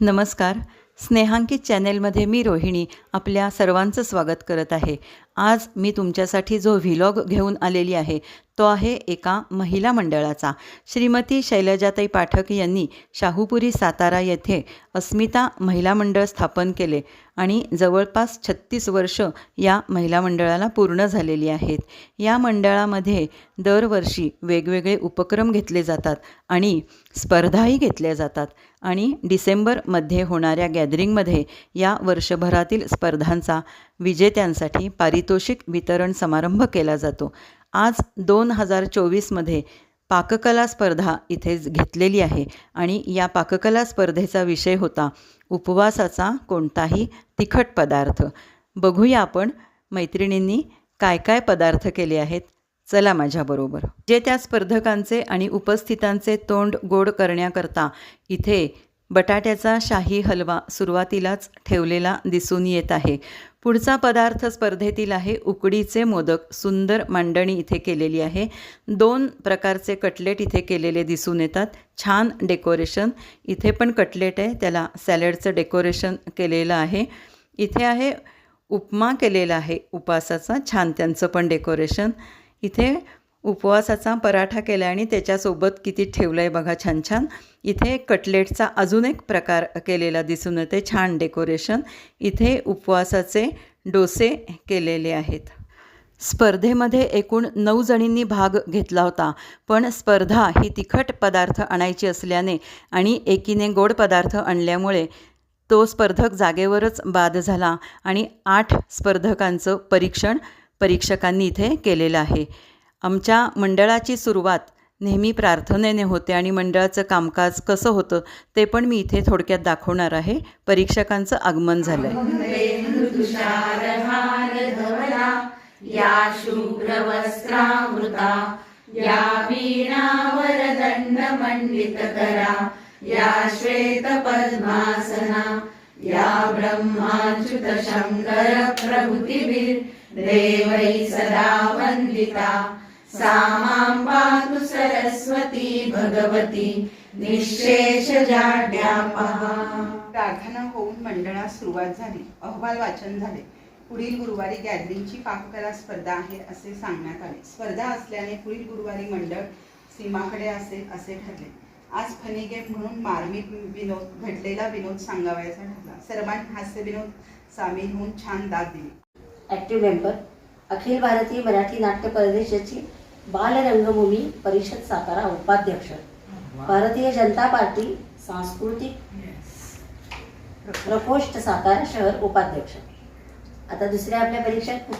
नमस्कार. स्नेहांकित चॅनेलमध्ये मी रोहिणी आपल्या सर्वांचं स्वागत करत आहे. आज मी तुमच्यासाठी जो व्हिलॉग घेऊन आलेली आहे तो आहे एका महिला मंडळाचा. श्रीमती शैलजाताई पाठक यांनी शाहूपुरी सातारा येथे अस्मिता महिला मंडळ स्थापन केले आणि जवळपास छत्तीस वर्ष या महिला मंडळाला पूर्ण झालेली आहेत. या मंडळामध्ये दरवर्षी वेगवेगळे उपक्रम घेतले जातात आणि स्पर्धाही घेतल्या जातात आणि डिसेंबरमध्ये होणाऱ्या गॅदरिंगमध्ये या वर्षभरातील स्पर्धांचा विजेत्यांसाठी पारितोषिक वितरण समारंभ केला जातो. आज दोन हजार चोवीसमध्ये पाककला स्पर्धा इथे घेतलेली आहे आणि या पाककला स्पर्धेचा विषय होता उपवासाचा कोणताही तिखट पदार्थ. बघूया आपण मैत्रिणींनी काय काय पदार्थ केले आहेत. चला माझ्याबरोबर जे त्या स्पर्धकांचे आणि उपस्थितांचे तोंड गोड करण्याकरता इथे बटाट्याचा शाही हलवा सुरुवातीलाच ठेवलेला दिसून येत आहे. पुढचा पदार्थ स्पर्धेतील आहे उकडीचे मोदक. सुंदर मांडणी इथे केलेली आहे. दोन प्रकारचे कटलेट इथे केलेले दिसून येतात. छान डेकोरेशन. इथे पण कटलेट आहे. त्याला सॅलडचं डेकोरेशन केलेलं आहे. इथे आहे उपमा केलेला आहे. उपवासाचा छान त्यांचं पण डेकोरेशन. इथे उपवासाचा पराठा केला आणि त्याच्यासोबत किती ठेवलं आहे बघा छान छान. इथे कटलेटचा अजून एक प्रकार केलेला दिसून येते. छान डेकोरेशन. इथे उपवासाचे डोसे केलेले आहेत. स्पर्धेमध्ये एकूण नऊ जणींनी भाग घेतला होता. पण स्पर्धा ही तिखट पदार्थ आणायची असल्याने आणि एकीने गोड पदार्थ आणल्यामुळे तो स्पर्धक जागेवरच बाद झाला आणि आठ स्पर्धकांचं परीक्षण परीक्षकांनी इथे केलेलं आहे. आमच्या मंडळाची सुरुवात नेहमी प्रार्थनेने होते आणि मंडळाचं कामकाज कसं होतं ते पण मी इथे थोडक्यात दाखवणार आहे. परीक्षकांचं आगमन झालं आहे या शुभ्रवस्त्रामृता या वीणावरदण्डमण्डितकरा या श्वेतपद्मासना या ब्रह्माच्युतशङ्करप्रभृतिभिर्देवैः सदा वन्दिता। सा मां पातु सरस्वती भगवती निःशेषजाड्यापहा प्रार्थना होऊन मंडळास सुरुवात झाली. अहवाल वाचन झाले. पुढील गुरुवारी गॅदरिंगची पाककला स्पर्धा आहे असे सांगण्यात आले. स्पर्धा असल्याने पुढील गुरुवारी मंडळ सीमाकडे असेल असे ठरले. आज फनी गेम म्हणून मार्मिक विनोद घडलेला विनोद सांगावयाचा ठरला. सर्वांनी हास्य विनोद सामील होऊन छान दाद दिली. ॲक्टिव्ह मेंबर अखिल भारतीय मराठी नाट्य परिषदेची बालरंगभूमी परिषद सातारा उपाध्यक्ष. भारतीय जनता पार्टी सांस्कृतिक प्रकोष्ठ. सातारा शहर उपाध्यक्ष. आता दुसऱ्या आपल्या परीक्षेत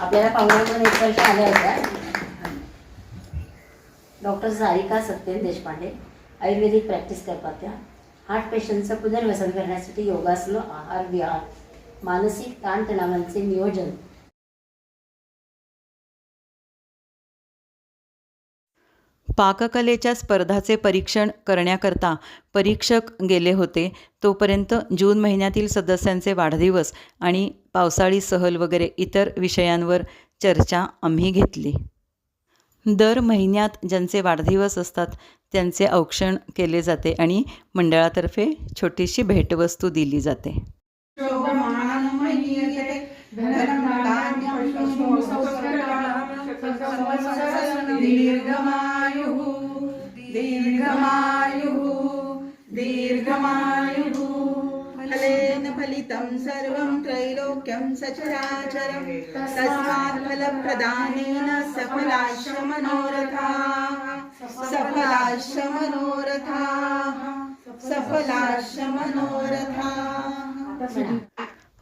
आपल्याला पाहुण्यांमध्ये एक वर्ष आल्या होत्या डॉक्टर सारिका सत्येन देशपांडे आयुर्वेदिक प्रॅक्टिस करतात त्या. हार्ट पेशंटचं पुनर्वसन करण्यासाठी योगासनं आहार विहार मानसिक ताणतणावांचे नियोजन पाककलेच्या स्पर्धाचे परीक्षण करण्याकरता परीक्षक गेले होते. तोपर्यंत जून महिन्यातील सदस्यांचे वाढदिवस आणि पावसाळी सहल वगैरे इतर विषयांवर चर्चा आम्ही घेतली. दर महिन्यात ज्यांचे वाढदिवस असतात त्यांचे औक्षण केले जाते आणि मंडळातर्फे छोटीशी भेटवस्तू दिली जाते. दीर्घमायुः दीर्घमायुः दीर्घमायुः। फलेन फलितं सर्वं त्रैलोक्यं सचराचरं तस्मात् फलप्रदानेन सफलाश्च मनोरथाः सफलाश्च मनोरथाः सफलाश्च मनोरथाः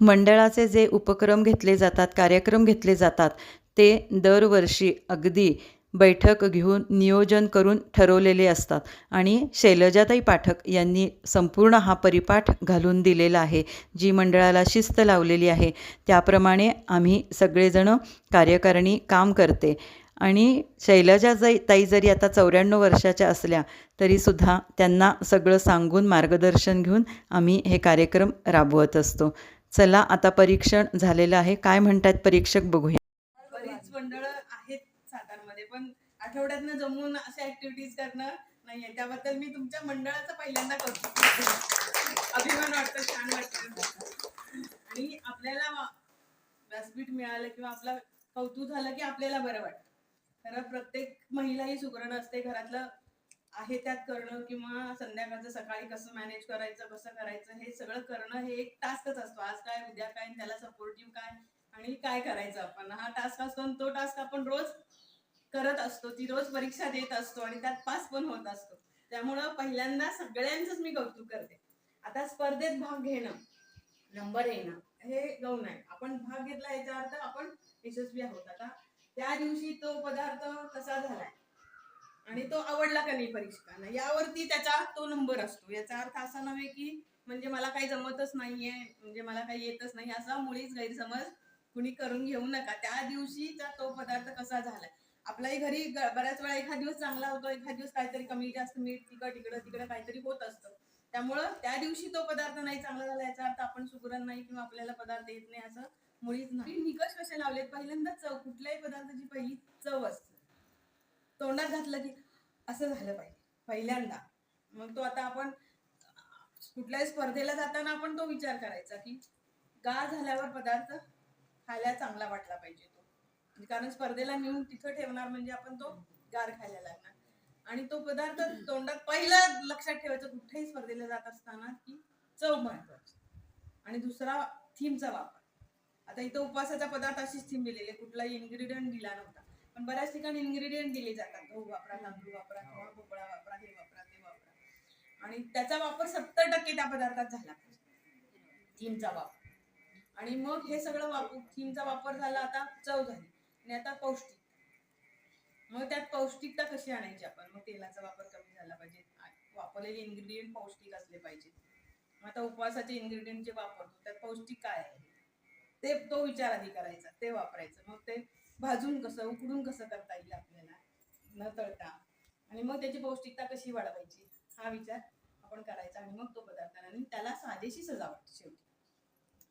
मंडळाचे जे उपक्रम घेतले जातात कार्यक्रम घेतले जातात ते दरवर्षी अगदी बैठक घेऊन नियोजन करून ठरवलेले असतात. आणि शैलजाताई पाठक यांनी संपूर्ण हा परिपाठ घालून दिलेला आहे जी मंडळाला शिस्त लावलेली आहे. त्याप्रमाणे आम्ही सगळेजणं कार्यकारिणी काम करते. आणि शैलजा जाई ताई जरी आता चौऱ्याण्णव वर्षाच्या असल्या तरीसुद्धा त्यांना सगळं सांगून मार्गदर्शन घेऊन आम्ही हे कार्यक्रम राबवत असतो. चला आता परीक्षण झालेलं आहे. काय म्हणतात परीक्षक बघूया. बरीच मंडळ आहेत सातारमध्ये पण आठवड्यातनं जमून अशा ऍक्टिव्हिटीज करणं नाहीये. त्याबद्दल मी तुमच्या मंडळाचं पहिल्यांदा कौतुक वाटतं आणि आपल्याला व्यासपीठ मिळालं किंवा आपलं कौतुक झालं की आपल्याला बरं वाटतं. खरं प्रत्येक महिला ही सुगरण असते. घरातलं आहे त्यात करणं किंवा संध्याकाळचं सकाळी कसं मॅनेज करायचं कसं करायचं हे सगळं करणं हे एक टास्कच असतो. आज काय उद्या काय त्याला सपोर्टिव्ह काय आणि काय करायचं आपण? हा टास्क असतो आणि तो टास्क आपण रोज करत असतो. ती रोज परीक्षा देत असतो आणि त्यात पास पण होत असतो. त्यामुळं पहिल्यांदा सगळ्यांचंच मी कौतुक करते. आता स्पर्धेत भाग घेणं नंबर येणं हे गौण आहे. आपण भाग घेतला याचा अर्थ आपण यशस्वी आहोत. आता त्या दिवशी तो पदार्थ कसा झालाय? आणि तो आवडला का नाही परीक्षकांना? यावरती त्याचा तो नंबर असतो. याचा अर्थ असा नव्हे की म्हणजे मला काही जमतच नाहीये म्हणजे मला काही येतच नाही असा मुळीच गैरसमज कुणी करून घेऊ नका. त्या दिवशीचा तो पदार्थ कसा झालाय? आपल्याही घरी बऱ्याच वेळा एखाद दिवस चांगला होतो एखाद दिवस काहीतरी कमी जास्त मीठ तिखट इकडं तिकडं काहीतरी होत असतं. त्यामुळं त्या दिवशी तो पदार्थ नाही चांगला झाला याचा अर्थ आपण सुगरण नाही किंवा आपल्याला पदार्थ येत नाही असं मुळीच नाही. निकष कसे लावलेत? पहिल्यांदा चव कुठल्याही पदार्थाची पहिली चव असते. तोंडात घातलं की असं झालं पाहिजे पहिल्यांदा. मग तो आता आपण कुठल्याही स्पर्धेला जाताना आपण तो विचार करायचा की गार झाल्यावर पदार्थ खायला चांगला वाटला पाहिजे तो. म्हणजे कारण स्पर्धेला नेऊन तिथं ठेवणार म्हणजे आपण तो गार खायला लागणार. आणि तो पदार्थ तोंडात पहिला लक्षात ठेवायचं कुठल्याही स्पर्धेला जात असताना की चव महत्वाची. आणि दुसरा थीमचा वापर. आता इथं उपवासाचा पदार्थ अशीच थीम दिलेली आहे. कुठलाही इन्ग्रेडियंट दिला नव्हता. पण बऱ्याच ठिकाणी इन्ग्रेडियंट दिले जातात. गहू वापरा तांदूळ वापरा किंवा भोपळा वापरा हे वापरा ते वापरा. आणि त्याचा वापर सत्तर टक्के त्या पदार्थात झाला. थीमचा वापर. आणि मग हे सगळं वापर थीमचा वापर झाला आता चव झाली. आणि आता पौष्टिक. मग त्यात पौष्टिकता कशी आणायची आपण? मग तेलाचा वापर कमी झाला पाहिजे. वापरलेले इन्ग्रेडियंट पौष्टिक असले पाहिजे मग आता उपवासाचे इन्ग्रेडियंट जे वापरतो त्यात पौष्टिक काय आहे? ते तो विचार आधी करायचा ते वापरायचं. मग ते भाजून कसं उकडून कसं करता येईल आपल्याला? न तळता. आणि मग त्याची पौष्टिकता कशी वाढवायची? हा विचार आपण करायचा आणि मग तो पदार्थ आणि. त्याला साधेशी सजावट शेवटी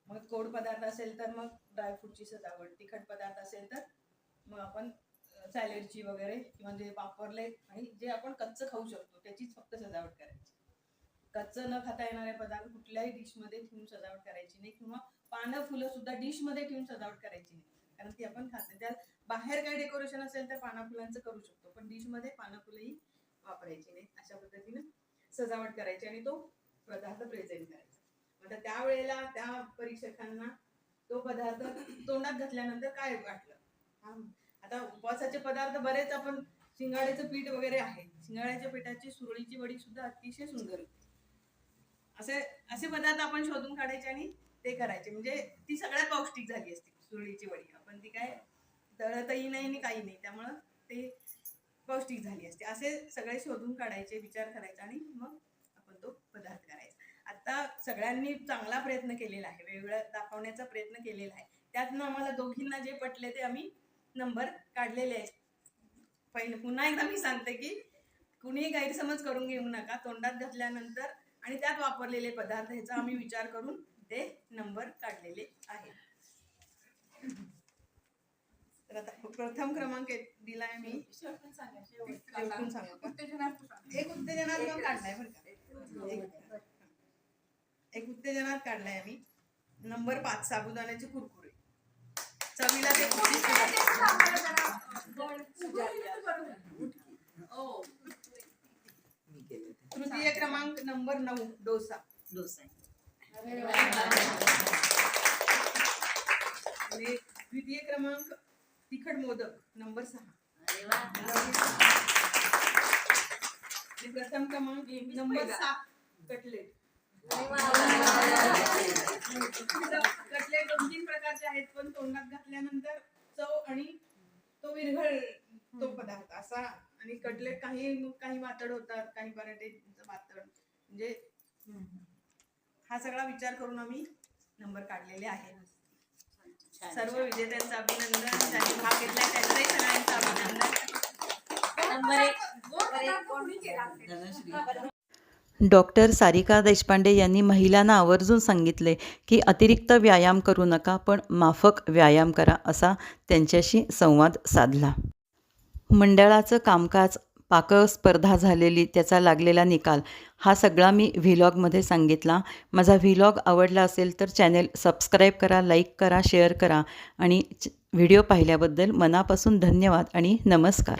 मग गोड पदार्थ असेल तर मग ड्रायफ्रूटची सजावट तिखट पदार्थ असेल तर मग आपण सॅलेडची वगैरे किंवा जे वापरले आणि जे आपण कच्चं खाऊ शकतो त्याचीच फक्त सजावट करायची. कच्चं न खाता येणारे पदार्थ कुठल्याही डिशमध्ये ठेवून सजावट करायची नाही किंवा पानं फुलं सुद्धा डिशमध्ये ठेवून सजावट करायची नाही. कारण ती आपण खात नाही. त्यात बाहेर काही डेकोरेशन असेल तर पाना फुलांचं करू शकतो. पण डिशमध्ये पानं फुलंही वापरायची नाही. अशा पद्धतीनं सजावट करायची आणि तो पदार्थ प्रेझेंट करायचा. आता त्यावेळेला त्या परीक्षकांना तो पदार्थ तोंडात घातल्यानंतर काय वाटलं? आता उपवासाचे पदार्थ बरेच आपण शिंगाड्याचं पीठ वगैरे आहे. शिंगाड्याच्या पिठाची सुरळीची वडी सुद्धा अतिशय सुंदर होती. असे असे पदार्थ आपण शोधून काढायचे आणि ते करायचे. म्हणजे ती सगळ्यात पौष्टिक झाली असती. सुरळीची वडी. आपण ती काय दळतही नाही आणि काही नाही. त्यामुळं ते पौष्टिक झाली असते. असे सगळे शोधून काढायचे विचार करायचा आणि मग आपण तो पदार्थ करायचा. आता सगळ्यांनी चांगला प्रयत्न केलेला आहे. वेगवेगळा दाखवण्याचा प्रयत्न केलेला आहे. त्यातनं आम्हाला दोघींना जे पटले ते आम्ही नंबर काढलेले आहेत. पहिले पुन्हा एकदा मी सांगते की कुणीही गैरसमज करून घेऊ नका. तोंडात घातल्यानंतर आणि त्यात वापरलेले पदार्थ ह्याचा आम्ही विचार करून ते नंबर काढलेले आहेत तर आता प्रथम क्रमांक दिलाय मी. शेवटून सांगू का? एक उत्तेजनात्मक काढलाय बरं का? एक- उत्तेजनात. काढलाय आम्ही. नंबर पाच साबुदाण्याचे कुरकुरे. चवीला ते तृतीय क्रमांक नंबर नऊ डोसा. आणि द्वितीय क्रमांक तिखट मोदक नंबर सहा. प्रथम क्रमांक नंबर सात कटलेट. कटलेट दोन तीन प्रकारचे आहेत पण तोंडात घातल्यानंतर चव आणि तो विरघळ तो पदार्थ असा. आणि कटलेट काही काही वातड होतात काही पराठे वातड. म्हणजे हा सगळा विचार करून आम्ही नंबर काढलेले आहेत. सर्व विजेत्यांचं अभिनंदन. ज्यांनी भाग घेतलाय. त्यांचंही सगळ्यांचं अभिनंदन. डॉक्टर सारिका देशपांडे यांनी महिलांना आवर्जून सांगितले की अतिरिक्त व्यायाम करू नका पण माफक व्यायाम करा असा त्यांच्याशी संवाद साधला. मंडळाचं कामकाज पाकस्पर्धा झालेली त्याचा लागलेला निकाल हा सगळा मी व्हिलॉगमध्ये सांगितला. माझा व्हिलॉग आवडला असेल तर चॅनेल सबस्क्राईब करा लाईक करा शेअर करा आणि च- व्हिडिओ पाहिल्याबद्दल मनापासून धन्यवाद आणि नमस्कार.